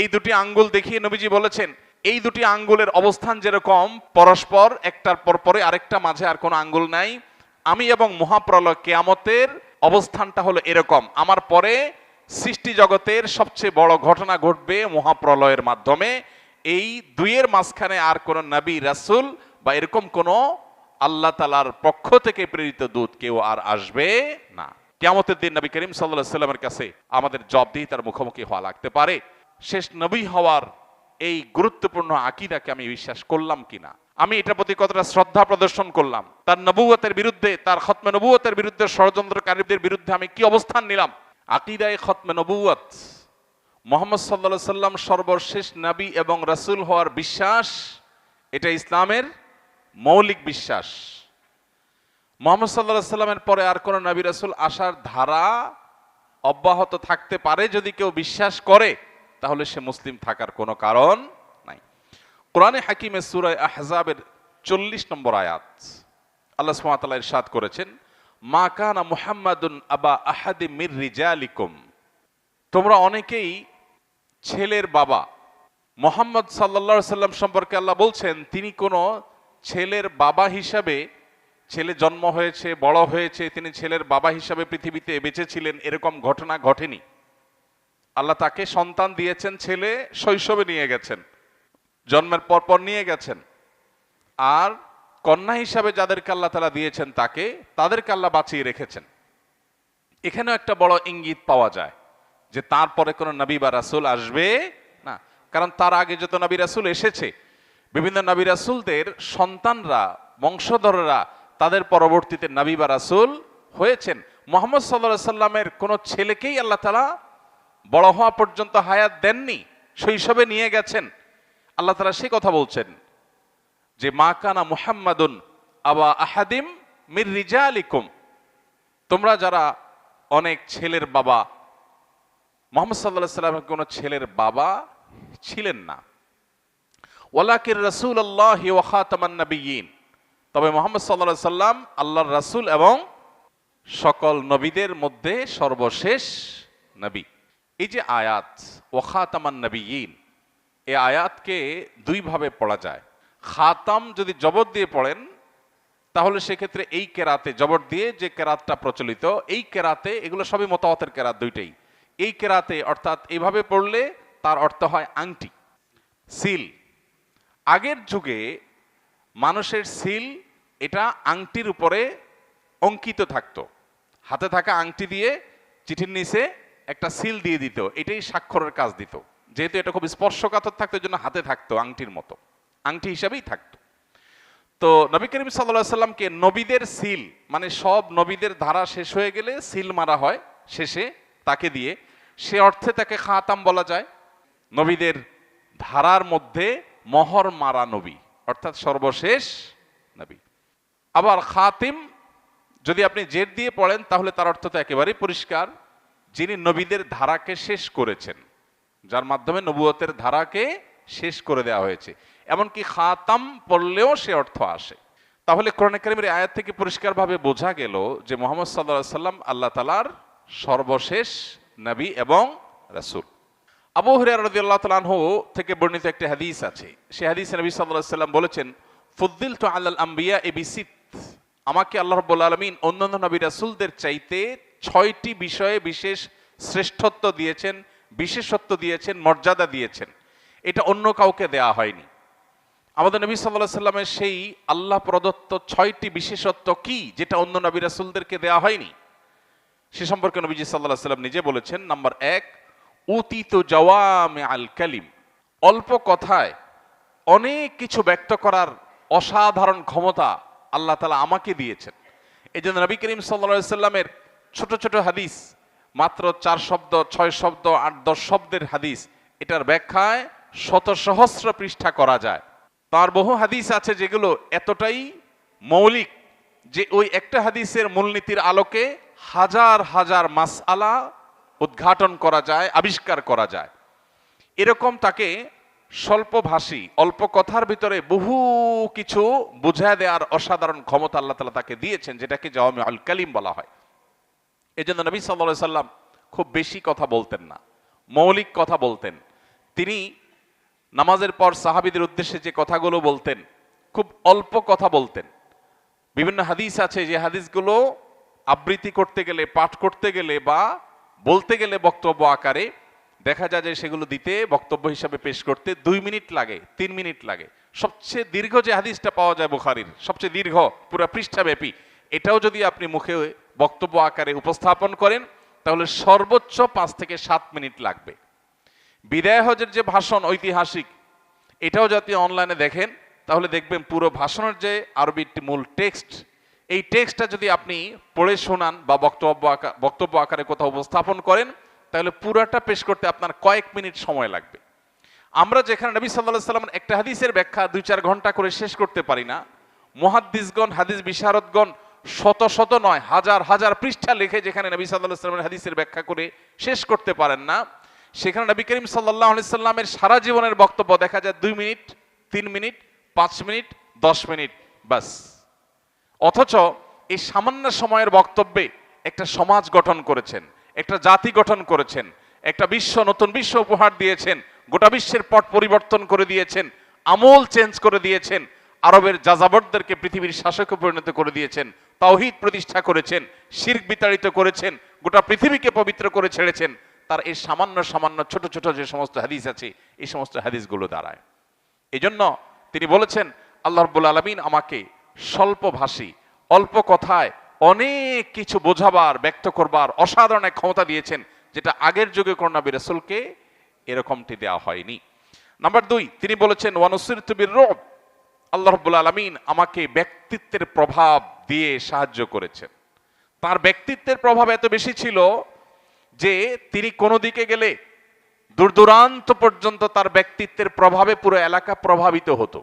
এই দুটি আঙ্গুল দেখিয়ে নবীজি বলেছেন, এই দুটি আঙ্গুলের অবস্থান যেরকম, পরস্পর, একটার পর পরে আরেকটা মাঝে আর কোনো আঙ্গুল নাই। আমি এবং মহাপ্রলয় কেয়ামতের অবস্থানটা হলো এরকম। আমার পরে সৃষ্টি জগতের সবচেয়ে বড় ঘটনা ঘটবে মহাপ্রলয়ের মাধ্যমে। এই দুইয়ের মাঝখানে আর কোনো নবী, রাসূল বা এরকম কোনো আল্লাহ তালার পক্ষ থেকে প্রেরিত দূত কেউ আর আসবে না। কেয়ামতের দিন নবী করিম সাল্লাহ সাল্লামের কাছে আমাদের জব দিয়ে তার মুখোমুখি হওয়া লাগতে পারে। শেষ নবী হওয়ার এই গুরুত্বপূর্ণ আকিদাকে আমি বিশ্বাস করলাম কিনা? আমি এটার প্রতি কতটা শ্রদ্ধা প্রদর্শন করলাম? তার নবুয়তের বিরুদ্ধে, তার খতমে নবুয়তের বিরুদ্ধে, ষড়যন্ত্রকারীদের বিরুদ্ধে আমি কি অবস্থান নিলাম? আকিদায় খতমে নবুয়ত। মোহাম্মদ সাল্লা সাল্লাম সর্বশেষ নবী এবং রাসূল হওয়ার বিশ্বাস, এটা ইসলামের মৌলিক বিশ্বাস। মোহাম্মদ সাল্লাহ সাল্লামের পরে আর কোনো নবী রাসূল আসার ধারা অব্যাহত থাকতে পারে যদি কেউ বিশ্বাস করে। তাহলে সে মুসলিম থাকার কোনো কারণ নাই। কোরআনে হাকিমে সুরায় আহজাবের চল্লিশ নম্বর আয়াত, আল্লাহ সুমাতাল্লাহ ইরশাদ করেছেন, মা কানা মুহাম্মাদুন আবা আহাদি মির রিজালিকুম। তোমরা অনেকেই ছেলের বাবা। মোহাম্মদ সাল্লা সাল্লাম সম্পর্কে আল্লাহ বলছেন, তিনি কোনো ছেলের বাবা হিসাবে, ছেলে জন্ম হয়েছে, বড় হয়েছে, তিনি ছেলের বাবা হিসাবে পৃথিবীতে বেঁচেছিলেন এরকম ঘটনা ঘটেনি। আল্লাহ তাকে সন্তান দিয়েছেন, ছেলে শৈশবে নিয়ে গেছেন, জন্মের পরপর নিয়ে গেছেন। আর কন্যা হিসাবে যাদেরকে আল্লাহ তালা দিয়েছেন তাকে, তাদেরকে আল্লাহ বাঁচিয়ে রেখেছেন। এখানেও একটা বড় ইঙ্গিত পাওয়া যায় যে তারপরে কোনো নবী বা রাসুল আসবে না। কারণ তার আগে যত নবী রাসুল এসেছে, বিভিন্ন নবী রাসুলদের সন্তানরা, বংশধররা তাদের পরবর্তীতে নবী বা রাসুল হয়েছেন। মোহাম্মদ সাল্লা সাল্লামের কোনো ছেলেকেই আল্লাহ তালা বড় হওয়া পর্যন্ত হায়াত দেননি, শৈশবে নিয়ে গেছেন। আল্লাহ তারা সে কথা বলছেন যে, মা কানা মুহাম্মাদুন আবা আহাদিম মির রিজালিকুম। তোমরা যারা অনেক ছেলের বাবা, মোহাম্মদ সাল্লাহ সাল্লামের কোনো ছেলের বাবা ছিলেন না। ওলাকির রসুল আল্লাহ ওয়াখাতামান নবীন তবে মোহাম্মদ সাল্লাহ সাল্লাম আল্লাহর রাসূল এবং সকল নবীদের মধ্যে সর্বশেষ নবী। এই যে আয়াত, ওয়াখাতামান নবীন এই আয়াতকে দুইভাবে পড়া যায়। খাতাম যদি জবর দিয়ে পড়েন, তাহলে সেক্ষেত্রে এই কেরাতে জবর দিয়ে যে কেরাতটা প্রচলিত, এই কেরাতে এগুলো সবই মতামতের কেরাত দুইটাই। এই কেরাতে অর্থাৎ এইভাবে পড়লে তার অর্থ হয় আংটি, সিল। আগের যুগে মানুষের সিল, এটা আংটির উপরে অঙ্কিত থাকতো। হাতে থাকা আংটি দিয়ে চিঠির নিচে একটা সিল দিয়ে দিত, এটাই স্বাক্ষরের কাজ দিত। যেহেতু এটা খুব স্পর্শকাতর থাকতো জন্য হাতে থাকতো, আংটির মতো। আংটি হিসাবেই থাকতো। তো নবী করিম সাল্লাহ সাল্লামকে নবীদের সিল মানে সব নবীদের ধারা শেষ হয়ে গেলে সিল মারা হয় শেষে তাকে দিয়ে। সে অর্থে তাকে খাতাম বলা যায়। নবীদের ধারার মধ্যে মহর মারা নবী, অর্থাৎ সর্বশেষ নবী। আবার খাতিম, যদি আপনি জেদ দিয়ে পড়েন, তাহলে তার অর্থ তো একেবারেই পরিষ্কার। যিনি নবীদের ধারাকে শেষ করেছেন, যার মাধ্যমে নবুয়তের ধারাকে শেষ করে দেওয়া হয়েছে, এমনকি খাতাম পড়লেও সে অর্থ আসে। তাহলে কোরআন কারিমের আয়াত থেকে পরিষ্কারভাবে বোঝা গেল যে মোহাম্মদ সাল্লাহ সাল্লাম আল্লাহ তালার সর্বশেষ নবী এবং রাসূল। আবু হুরায়রা রাদিয়াল্লাহু তাআলা আনহু থেকে বর্ণিত একটি হাদিস আছে। সে হাদিস নবী আলাইহি সাল্লাম বলেছেন, ফুদ্দিলতু আলাল আম্বিয়া এ বিসিত আমাকে আল্লাহ রাব্বুল আলামিন অন্যান্য নবী রাসুলদের চাইতে ছয়টি বিষয়ে বিশেষ শ্রেষ্ঠত্ব দিয়েছেন, বিশেষত্ব দিয়েছেন, মর্যাদা দিয়েছেন। এটা অন্য কাউকে দেয়া হয়নি। আমাদের নবী সাল্লাহ সাল্লামের সেই আল্লাহ প্রদত্ত ছয়টি বিশেষত্ব কি, যেটা অন্য নবী রাসূলদেরকে দেয়া হয়নি? সে সম্পর্কে নবীজি সাল্লাহ সাল্লাম নিজে বলেছেন, নাম্বার এক, উতিত জওয়ামে আল কালিম। অল্প কথায় অনেক কিছু ব্যক্ত করার অসাধারণ ক্ষমতা আল্লাহ তালা আমাকে দিয়েছেন। এই জন্য নবী করিম সাল্লা সাল্লামের ছোট ছোট হাদিস, মাত্র চার শব্দ, ছয় শব্দ, আট, দশ শব্দের হাদিস, এটার ব্যাখ্যায় শত সহস্র পৃষ্ঠা করা যায়। তার বহু হাদিস আছে যেগুলো এতটাই মৌলিক যে ওই একটা হাদিসের মূলনীতির আলোকে হাজার হাজার মাসআলা উদ্ঘাটন করা যায়, আবিষ্কার করা যায়। এরকম তাকে স্বল্পভাষী, অল্প কথার ভিতরে বহু কিছু বুঝায় দেওয়ার অসাধারণ ক্ষমতা আল্লাহ তালা তাকে দিয়েছেন, যেটাকে জওয়ামে আল কালিম বলা হয়। এই জন্য নবী সাল্লা সাল্লাম খুব বেশি কথা বলতেন না। মৌলিক কথা বলতেন। তিনি নামাজের পর সাহাবিদের উদ্দেশ্যে যে কথাগুলো বলতেন, খুব অল্প কথা বলতেন। বিভিন্ন হাদিস আছে যে হাদিসগুলো আবৃত্তি করতে গেলে, পাঠ করতে গেলে বা বলতে গেলে বক্তব্য আকারে দেখা যায় যে সেগুলো দিতে, বক্তব্য হিসাবে পেশ করতে দুই মিনিট লাগে, তিন মিনিট লাগে। সবচেয়ে দীর্ঘ যে হাদিসটা পাওয়া যায় বুখারির, সবচেয়ে দীর্ঘ, পুরো পৃষ্ঠাব্যাপী, এটাও যদি আপনি মুখে বক্তব্য আকারে উপস্থাপন করেন, তাহলে সর্বোচ্চ পাঁচ থেকে সাত মিনিট লাগবে। বিদায় হজের যে ভাষণ ঐতিহাসিক, এটাও যদি অনলাইনে দেখেন, তাহলে দেখবেন পুরো ভাষণের যে আরবিটি মূল টেক্সট এই টেক্সটটা যদি আপনি পড়ে শোনান বা বক্তব্য বক্তব্য আকারে কোথাও উপস্থাপন করেন, তাহলে পুরাটা পেশ করতে আপনার কয়েক মিনিট সময় লাগবে। আমরা যেখানে নবী সাল্লাহ সাল্লাম একটা হাদিসের ব্যাখ্যা দুই চার ঘণ্টা করে শেষ করতে পারি না, মহাদ্দিসগণ, হাদিস বিশারদগণ শত শত নয়, হাজার হাজার পৃষ্ঠা লিখে যেখানে নবী সাল্লাহ সাল্লামের হাদিসের ব্যাখ্যা করে শেষ করতে পারেন না, সেখানে নবী করিম সাল্লাহ সাল্লামের সারা জীবনের বক্তব্য দেখা যায় দুই মিনিট, তিন মিনিট, পাঁচ মিনিট, দশ মিনিট বাস অথচ এই সামান্য সময়ের বক্তব্যে একটা সমাজ গঠন করেছেন, একটা জাতি গঠন করেছেন, একটা বিশ্ব, নতুন বিশ্ব উপহার দিয়েছেন, গোটা বিশ্বের পট পরিবর্তন করে দিয়েছেন, আমল চেঞ্জ করে দিয়েছেন, আরবের যাযাবরদেরকে পৃথিবীর শাসকে পরিণত করে দিয়েছেন তাওহিদ প্রতিষ্ঠা করেছেন, শির্ক বিতাড়িত করেছেন, গোটা পৃথিবীকে পবিত্র করে ছেড়েছেন, তার এই সামান্য সামান্য ছোট ছোট যে সমস্ত হাদিস আছে, এই সমস্ত হাদিসগুলো দাঁড়ায়। এই জন্য তিনি বলেছেন, আল্লাহ রব্বুল আলমিন আমাকে স্বল্পভাষী অল্প কথায় অনেক কিছু বোঝাবার, ব্যক্ত করবার অসাধারণ এক ক্ষমতা দিয়েছেন, যেটা আগের যুগে করোনা রসুলকে এরকমটি দেওয়া হয়নি। নাম্বার দুই, তিনি বলেছেন ওয়ানুসির তুবির রব। আল্লাহ রব্বুল আলমিন আমাকে ব্যক্তিত্বের প্রভাব দিয়ে সাহায্য করেছেন। তার ব্যক্তিত্বের প্রভাব এত বেশি ছিল যে তিনি কোনো দিকে গেলে দূর দূরান্ত পর্যন্ত তার ব্যক্তিত্বের প্রভাবে পুরো এলাকা প্রভাবিত হতো।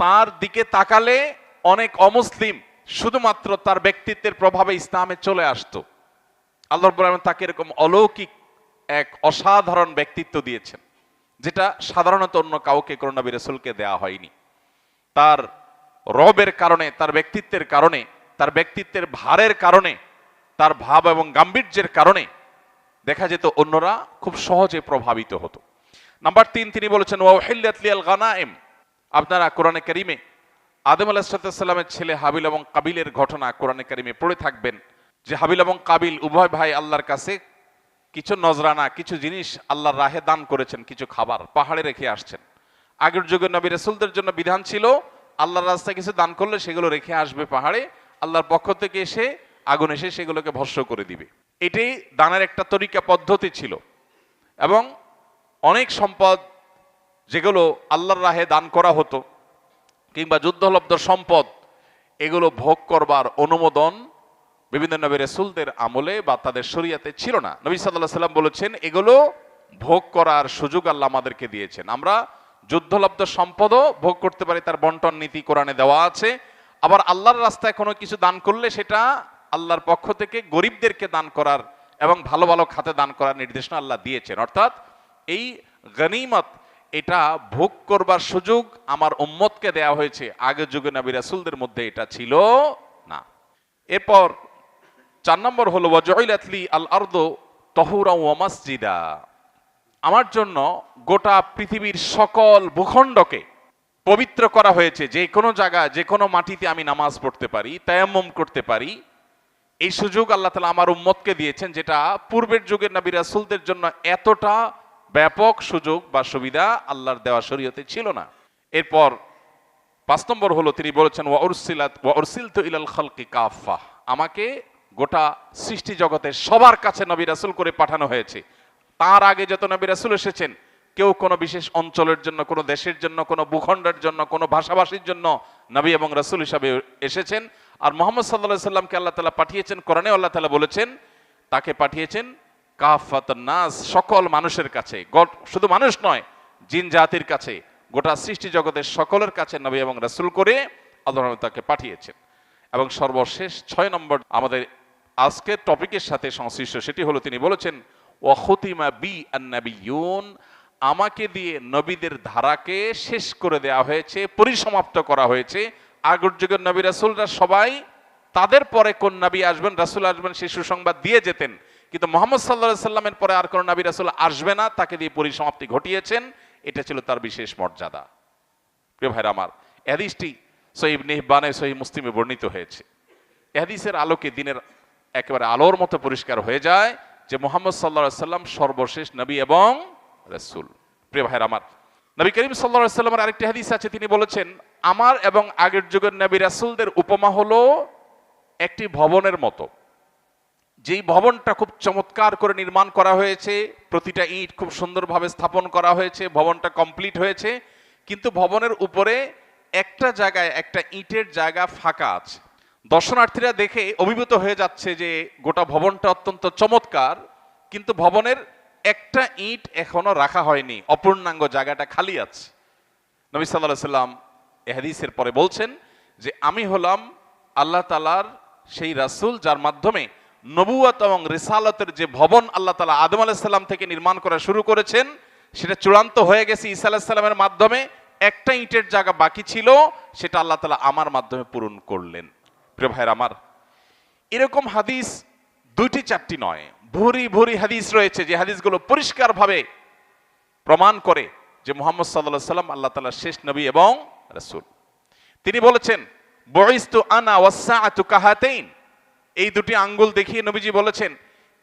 তার দিকে তাকালে অনেক অমুসলিম শুধুমাত্র তার ব্যক্তিত্বের প্রভাবে ইসলামে চলে আসতো। আল্লাহ তাকে এরকম অলৌকিক এক অসাধারণ ব্যক্তিত্ব দিয়েছেন, যেটা সাধারণত অন্য কাউকে করোনা রসুলকে দেয়া হয়নি। তার রবের কারণে, তার ব্যক্তিত্বের কারণে তার ব্যক্তিত্বের ভারের কারণে, তার ভাব এবং গাম্ভীর্যের কারণে দেখা যেত অন্যরা খুব সহজে প্রভাবিত হতো। নাম্বার তিন, তিনি বলেছেন গানায়েম আপনারা কোরআনে কারিমে আদম আলাহিসাল্লামের ছেলে হাবিল এবং কাবিলের ঘটনা কোরআনে কারিমে পড়ে থাকবেন, যে হাবিল এবং কাবিল উভয় ভাই আল্লাহর কাছে কিছু নজরানা, কিছু জিনিস আল্লাহর রাহে দান করেছেন, কিছু খাবার পাহাড়ে রেখে আসছেন। আগের যুগে নবী রসুলদের জন্য বিধান ছিল, আল্লাহর রাস্তায় কিছু দান করলে সেগুলো রেখে আসবে পাহাড়ে আল্লাহর পক্ষ থেকে এসে আগুন এসে সেগুলোকে ভস্য করে দিবে। এটাই দানের একটা তরিকা পদ্ধতি ছিল। এবং অনেক সম্পদ যেগুলো আল্লাহর রাহে দান করা হতো কিংবা যুদ্ধলব্ধ সম্পদ, এগুলো ভোগ করবার অনুমোদন বিভিন্ন নবী রসুলদের আমলে বা তাদের শরিয়াতে ছিল না। নবী সাল্লাহ সাল্লাম বলেছেন, এগুলো ভোগ করার সুযোগ আল্লাহ আমাদেরকে দিয়েছেন। আমরা যুদ্ধলব্ধ সম্পদও ভোগ করতে পারি, তার বন্টন নীতি কোরআনে দেওয়া আছে। আবার আল্লাহর রাস্তায় কোনো কিছু দান করলে সেটা আল্লাহর পক্ষ থেকে গরিবদেরকে দান করার এবং ভালো ভালো খাতে দান করার নির্দেশনা আল্লাহ দিয়েছেন। অর্থাৎ এই গনিমত, এটা ভোগ করবার সুযোগ আমার উম্মতকে দেয়া হয়েছে। আগের যুগে নবী রাসুলদের মধ্যে এটা ছিল না। এরপর চার নম্বর হলো ওয়াজইলাতলি আল আর্দ তহুরা ওয়া মাসজিদা। আমার জন্য গোটা পৃথিবীর সকল ভূখণ্ডকে পবিত্র করা হয়েছে, যে কোনো জায়গা, যে কোনো মাটিতে আমি নামাজ পড়তে পারি, তায়াম্মম করতে পারি, এই সুযোগ আল্লাহ তালা আমার উম্মতকে দিয়েছেন, যেটা পূর্বের যুগের নবী রাসুলদের জন্য এতটা ব্যাপক সুযোগ বা সুবিধা আল্লাহর দেওয়া শরীয়তে ছিল না। এরপর পাঁচ নম্বর হলো, তিনি বলেছেন, ওয়া উরসিলাত, ওয়া উরসিলতু ইলাল খালকি কাফা আমাকে গোটা সৃষ্টি জগতের সবার কাছে নবী রাসূল করে পাঠানো হয়েছে। তার আগে যত নবী রাসূল এসেছেন কেউ কোনো বিশেষ অঞ্চলের জন্য, কোনো দেশের জন্য, কোনো ভূখণ্ডের জন্য, কোনো ভাষাভাষীর জন্য নবী এবং রাসূল হিসাবে এসেছেন। আর মোহাম্মদ সাল্লাল্লাহু সাল্লামকে আল্লাহ তাআলা পাঠিয়েছেন, কোরআনে আল্লাহ তাআলা বলেছেন, তাকে পাঠিয়েছেন কাফাত নাস, সকল মানুষের কাছে, গট- শুধু মানুষ নয়, জিন জাতির কাছে, গোটা সৃষ্টি জগতের সকলের কাছে নবী এবং রাসুল করে আল্লাহ তাকে পাঠিয়েছেন। এবং সর্বশেষ ছয় নম্বর আমাদের আজকের টপিকের সাথে সংশ্লিষ্ট সেটি হলো, তিনি বলেছেন ওয়াখতিমা বি আন্নাবিয়ুন আমাকে দিয়ে নবীদের ধারাকে শেষ করে দেওয়া হয়েছে, পরিসমাপ্ত করা হয়েছে। আগর যুগের নবী রাসুলরা সবাই তাদের পরে কোন নবী আসবেন, রাসুল আসবেন সেই সুসংবাদ দিয়ে যেতেন। কিন্তু মোহাম্মদ সাল্লাহ সাল্লামের পরে আর কোন নবী রাসুল আসবে না, তাকে দিয়ে পরিসমাপ্তি ঘটিয়েছেন। এটা ছিল তার বিশেষ মর্যাদা। প্রিয় ভাইরা আমার, এহাদিসটি সহিব নিহবানে সহি মুসলিমে বর্ণিত হয়েছে। এহাদিসের আলোকে দিনের একেবারে আলোর মতো পরিষ্কার হয়ে যায় যে মোহাম্মদ সাল্লা সাল্লাম সর্বশেষ নবী এবং রসুল। প্রিয় ভাইরা আমার, নবী করিম সাল্লা আরেকটি হাদিস আছে, তিনি বলেছেন, আমার এবং আগের যুগের নবী রাসুলদের উপমা হলো একটি ভবনের মতো। যেই ভবনটা খুব চমৎকার করে নির্মাণ করা হয়েছে, প্রতিটা ইট খুব সুন্দরভাবে স্থাপন করা হয়েছে, ভবনটা কমপ্লিট হয়েছে, কিন্তু ভবনের উপরে একটা জায়গায় একটা ইটের জায়গা ফাঁকা আছে। দর্শনার্থীরা দেখে অভিভূত হয়ে যাচ্ছে যে গোটা ভবনটা অত্যন্ত চমৎকার, কিন্তু ভবনের একটা ইট এখনও রাখা হয়নি, অপূর্ণাঙ্গ জায়গাটা খালি আছে। নবী সাল্লাহ সাল্লাম এহাদিসের পরে বলছেন যে, আমি হলাম আল্লাহ তালার সেই রাসূল যার মাধ্যমে নবুয়াত এবং রিসালতের যে ভবন আল্লাহ তালা আদম আলাহিসাল্লাম থেকে নির্মাণ করা শুরু করেছেন, সেটা চূড়ান্ত হয়ে গেছে ঈসা আলাহিসাল্লামের মাধ্যমে। একটা ইটের জায়গা বাকি ছিল, সেটা আল্লাহ তালা আমার মাধ্যমে পূরণ করলেন। প্রিয় ভাইয়ের আমার, এরকম হাদিস দুইটি চারটি নয়। ভুরি ভুরি হাদিস রয়েছে যে হাদিসগুলো পরিষ্কারভাবে প্রমাণ করে যে মোহাম্মদ সাল্লাহ সাল্লাম আল্লাহ তালার শেষ নবী এবং রাসূল। তিনি বলেছেন বয়স্তু আনা ওয়াসসাআতু কাহাতাইন। এই দুটি আঙ্গুল দেখিয়ে নবীজি বলেছেন,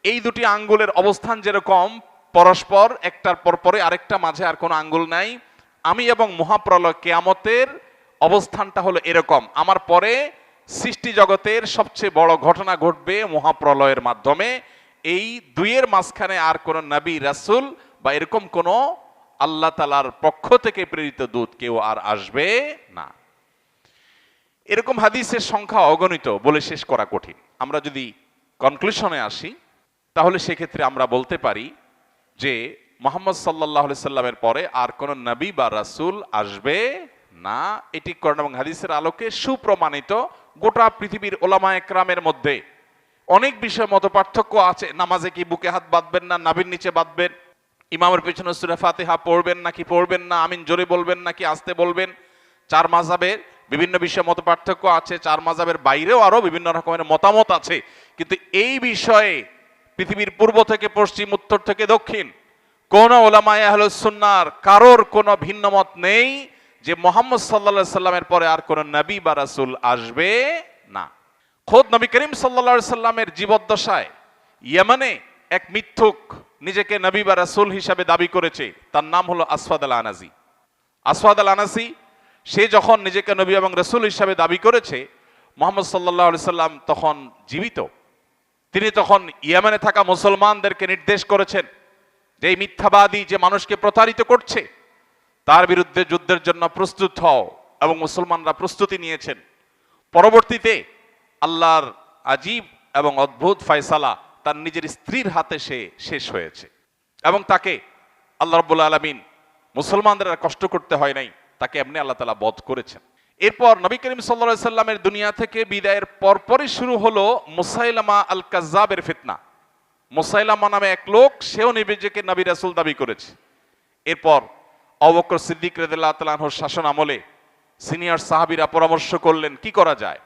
এই দুটি আঙ্গুলের অবস্থান যেরকম, পরস্পর একটার পর পরে আরেকটা মাঝে আর কোনো আঙ্গুল নাই। আমি এবং মহাপ্রলয় কেয়ামতের অবস্থানটা হলো এরকম। আমার পরে সৃষ্টি জগতের সবচেয়ে বড় ঘটনা ঘটবে মহাপ্রলয়ের মাধ্যমে। এই দুইয়ের মাঝখানে আর কোন নবী, রাসূল বা এরকম কোন আল্লাহ তালার পক্ষ থেকে প্রেরিত দূত কেউ আর আসবে না। এরকম হাদিসের সংখ্যা অগণিত, বলে শেষ করা কঠিন। আমরা যদি কনক্লুশনে আসি, তাহলে সেক্ষেত্রে আমরা বলতে পারি যে মোহাম্মদ সাল্লাহ সাল্লামের পরে আর কোন নবী বা রাসূল আসবে না। এটি করণ এবং হাদিসের আলোকে সুপ্রমাণিত গোটা পৃথিবীর ওলামা একরামের মধ্যে অনেক বিষয় মত পার্থক্য আছে। নামাজে কি বুকে হাত বাঁধবেন না নাবির নিচে বাঁধবেন? ইমামের পেছনে সুরে ফাতিহা পড়বেন নাকি পড়বেন না? আমিন জোরে বলবেন নাকি আসতে বলবেন? চার মাজাবের বিভিন্ন বিষয়ে মত পার্থক্য আছে, চার মাজাবের বাইরেও আরও বিভিন্ন রকমের মতামত আছে। কিন্তু এই বিষয়ে পৃথিবীর পূর্ব থেকে পশ্চিম, উত্তর থেকে দক্ষিণ, কোন ওলামায় আহলুসুন্নার কারোর কোনো ভিন্ন মত নেই যে মোহাম্মদ সাল্লা সাল্লামের পরে আর কোন নবী বা রাসূল আসবে খোদ নবী করিম সাল্লা সাল্লামের জীবদ্দশায় ইয়েমানে এক মিথ্যুক নিজেকে নবী বা রাসূল হিসাবে দাবি করেছে। তার নাম হলো আসফাদ আল আনাজি আসফাদ আল আনাসি সে যখন নিজেকে নবী এবং রসুল হিসাবে দাবি করেছে, মোহাম্মদ সাল্লাহ সাল্লাম তখন জীবিত। তিনি তখন ইয়ামানে থাকা মুসলমানদেরকে নির্দেশ করেছেন যে এই মিথ্যাবাদী যে মানুষকে প্রতারিত করছে, তার বিরুদ্ধে যুদ্ধের জন্য প্রস্তুত হও এবং মুসলমানরা প্রস্তুতি নিয়েছেন। পরবর্তীতে আল্লাহর আজীব এবং অদ্ভুত ফয়সালা তার নিজের স্ত্রীর হাতে সে শেষ হয়েছে। এবং তাকে আল্লাহ রব্বুল আলমিন মুসলমানদের আর কষ্ট করতে হয় নাই, তাকে এমনি আল্লাহ তালা বধ করেছেন। এরপর নবী করিম সাল্লা সাল্লামের দুনিয়া থেকে বিদায়ের পরপরই শুরু হলো মুসাইলামা আল কাজাবের ফিতনা। মুসাইলামা নামে এক লোক, সেও নিজেকে নবী রাসুল দাবি করেছে। এরপর অবকর সিদ্দিক রেদুল্লাহ তালাহর শাসন আমলে সিনিয়র সাহাবিরা পরামর্শ করলেন, কি করা যায়?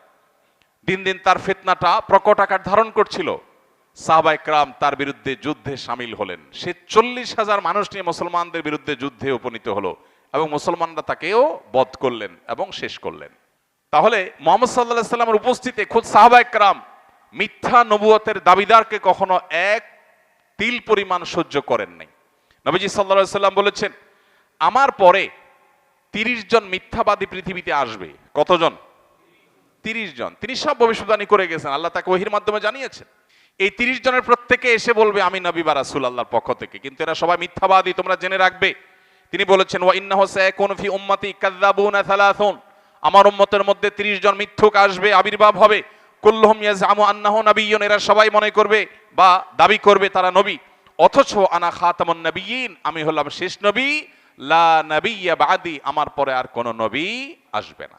দিন দিন তার ফেতনাটা প্রকট আকার ধারণ করছিল। সাহবা একরাম তার বিরুদ্ধে যুদ্ধে সামিল হলেন। সে চল্লিশ হাজার মানুষ নিয়ে মুসলমানদের বিরুদ্ধে যুদ্ধে উপনীত হলো এবং মুসলমানরা তাকেও বধ করলেন এবং শেষ করলেন। তাহলে মোহাম্মদ সাল্লাহ সাল্লামের উপস্থিতি খুদ সাহবা একরাম মিথ্যা নবুয়তের দাবিদারকে কখনো এক তিল পরিমাণ সহ্য করেন নাই। নবীজি সাল্লাহ সাল্লাম বলেছেন, আমার পরে তিরিশ জন মিথ্যাবাদী পৃথিবীতে আসবে। কতজন? তিরিশ জন তিনি সব ভবিষ্যৎবাণী করে গেছেন, আল্লাহ তাকে ওহির মাধ্যমে জানিয়েছেন। এই তিরিশ জনের প্রত্যেকে এসে বলবে, আমি নবী বা রাসুল আল্লাহর পক্ষ থেকে। কিন্তু এরা সবাই মিথ্যাবাদী, তোমরা জেনে রাখবে। তিনি বলেছেন, ওয়া ইন্নাহু সায়াকুনু ফি উম্মতি সালাসুন। আমার উম্মতের মধ্যে 30 জন মিথ্যুক আসবে, আবির্ভাব হবে। কুল্লুহুম ইয়াজআমু আন্নাহু নাবিয়্যুন, এরা সবাই মনে করবে বা দাবি করবে, তারা নবী। অথচ, আনা খাতামুন নাবিয়্যিন, আমি হলাম শেষ নবী, লা নাবিয়্যা বাদি। আমার পরে আর কোন নবী আসবে না।